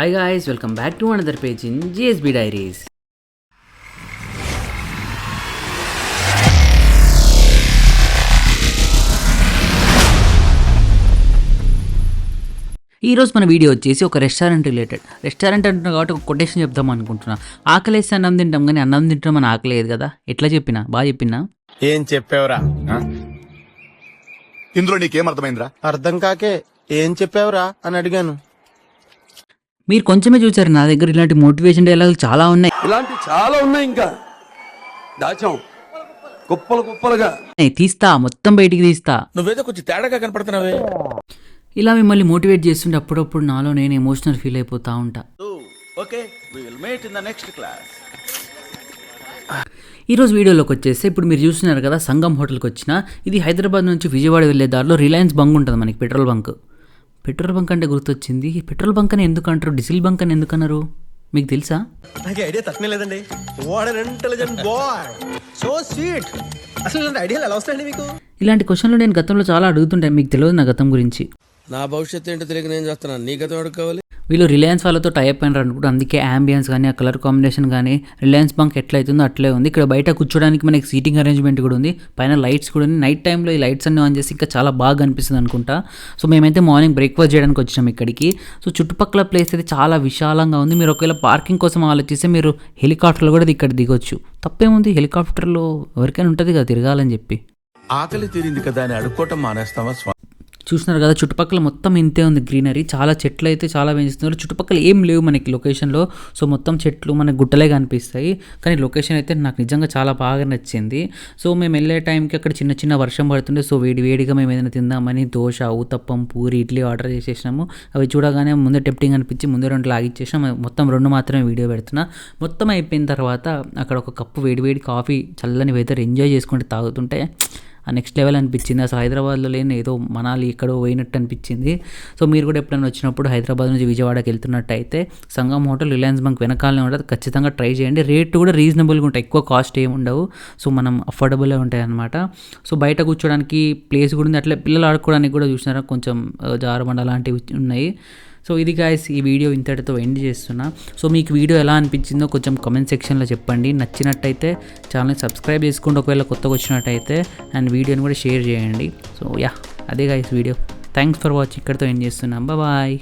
Hi guys welcome back to another page in GSB diaries ఈరోజు మన video వచ్చేసి ఒక రెస్టారెంట్ రిలేటెడ్ రెస్టారెంట్ అంటున్నా కాబట్టి ఒక కొటేషన్ చెప్దాం అనుకుంటున్నా. ఆకలేసి అన్నం తింటాం కానీ అన్నం తింటాం మన ఆకలేదు కదా? ఎట్లా చెప్పినా? బాగా చెప్పినా? ఏం చెప్పావురా? ఇందులో నీకేం అర్థమైందిరా? అర్థం కాకే ఏం చెప్పావురా అని అడిగాను. మీరు కొంచెమే చూసారు నా దగ్గర ఇలాంటి మోటివేషన్ డైలాగ్ చాలా ఉన్నాయి. ఇలాంటి చాలా ఉన్నాయి ఇంకా. దాచాం. కుప్పలు కుప్పలుగా. తీస్తా మొత్తం బయటికి తీస్తా. నువ్వేదో కొంచెం తేడాగా కనపడుతున్నావే. ఇలా మిమ్మల్ని మోటివేట్ చేస్తుంటే అప్పుడప్పుడు నాలో నేను ఎమోషనల్ ఫీల్ అయిపోతా ఉంటా. Okay we will meet in the next class ఈరోజు వీడియోలోకి వచ్చేస్తే ఇప్పుడు మీరు చూస్తున్నారు కదా సంగం హోటల్కి వచ్చిన ఇది హైదరాబాద్ నుంచి విజయవాడ వెళ్ళే దారిలో రిలయన్స్ బంక్ ఉంటుంది మనకి పెట్రోల్ బంక్. పెట్రోల్ బంక్ అంటే గుర్తొచ్చింది. పెట్రోల్ బంక్ అని ఎందుకు అంటారు? డీజిల్ బంక్ అని ఎందుకు అన్నారు మీకు తెలుసా? నాకు ఐడియా తక్కువ లేదండి. ఇంటెలిజెంట్ బాయ్ సో స్వీట్ అసలు ఇలాంటి ఐడియాలు ఎలా వస్తాయండి మీకు? ఇలాంటి క్వశ్చన్లు నేను గతంలో చాలా అడుగుతుంటాను. మీకు తెలియదు నా గతం గురించి. నా భవిష్యత్తు ఏంటో తెలియక నేను చేస్తున్నాను. నీ గతం ఎవరికి కావాలి? వీళ్ళు రిలయన్స్ వాళ్ళతో టైప్ అయినారు అనుకుంటా. అందుకే అంబియన్స్ కానీ ఆ కలర్ కాంబినేషన్ కానీ రిలయన్స్ బంక్ ఎట్లయితుందో అట్లే ఉంది. ఇక్కడ బయట కూర్చోడానికి మనకి సీటింగ్ అరేంజ్మెంట్ కూడా ఉంది. పైన లైట్స్ కూడా ఉంది నైట్ టైంలో ఈ లైట్స్ అన్ని ఆన్ చేసి ఇంకా చాలా బాగా అనిపిస్తుంది అనుకుంటా. సో మేమైతే మార్నింగ్ బ్రేక్ఫాస్ట్ చేయడానికి వచ్చినాం ఇక్కడికి. సో చుట్టుపక్కల ప్లేస్ అయితే చాలా విశాలంగా ఉంది. మీరు ఒకవేళ పార్కింగ్ కోసం ఆలోచిస్తే మీరు హెలికాప్టర్లో కూడా ఇక్కడ దిగొచ్చు. తప్పేముంది? హెలికాప్టర్లో ఎవరికైనా ఉంటుంది కదా తిరగాలని చెప్పి. ఆకలి తీరింది కదా అని అడుక్కోవటం మానేస్తావా చూసినారు చూస్తున్నారు కదా చుట్టుపక్కల మొత్తం ఇంతే ఉంది గ్రీనరీ. చాలా చెట్లు అయితే చాలా పెంచుతున్నారు. చుట్టుపక్కల ఏం లేవు మనకి లొకేషన్లో సో మొత్తం చెట్లు మనకి గుట్టలే కనిపిస్తాయి. కానీ లొకేషన్ అయితే నాకు నిజంగా చాలా బాగా నచ్చింది. సో మేము వెళ్ళే టైంకి అక్కడ చిన్న చిన్న వర్షం పడుతుండే. సో వేడి వేడిగా మేము ఏదైనా తిందామని దోశ ఊతప్పం పూరి ఇడ్లీ ఆర్డర్ చేసేసినాము. అవి చూడగానే ముందే టెప్టింగ్ అనిపించి ముందే రెండు లాగిచ్చేసాం మొత్తం రెండు మాత్రమే వీడియో పెడుతున్నా. మొత్తం అయిపోయిన తర్వాత అక్కడ ఒక కప్పు వేడి వేడి కాఫీ చల్లని వెదర్ ఎంజాయ్ చేసుకుంటే తాగుతుంటే నెక్స్ట్ లెవెల్ అనిపించింది. అసలు హైదరాబాద్లో లేని ఏదో మనాలి ఎక్కడో పోయినట్టు అనిపించింది. సో మీరు కూడా ఎప్పుడైనా వచ్చినప్పుడు హైదరాబాద్ నుంచి విజయవాడకి వెళ్తున్నట్టయితే సంగం హోటల్ రిలయన్స్ బంక్ వెనకాలనే ఉంటుంది. ఖచ్చితంగా ట్రై చేయండి. రేట్ కూడా రీజనబుల్గా ఉంటాయి. ఎక్కువ కాస్ట్ ఏమి ఉండవు. సో మనం అఫోర్డబుల్గా ఉంటాయి అనమాట సో బయట కూర్చోడానికి ప్లేస్ కూడా ఉంది. అట్లే పిల్లలు ఆడుకోవడానికి కూడా చూసినారా? కొంచెం జారుబండ లాంటివి ఉన్నాయి. సో ఇది గాయస్ ఈ వీడియో ఇంతటితో ఎండ్ చేస్తున్నా. సో మీకు వీడియో ఎలా అనిపించిందో కొంచెం కమెంట్ సెక్షన్లో చెప్పండి. నచ్చినట్టయితే ఛానల్ని సబ్స్క్రైబ్ చేసుకోండి ఒకవేళ కొత్తగా వచ్చినట్టయితే అండ్ వీడియోని కూడా షేర్ చేయండి. సో యా అదే guys video thanks for watch ఇక్కడితో ఎండ్ చేస్తున్నాం. బాయ్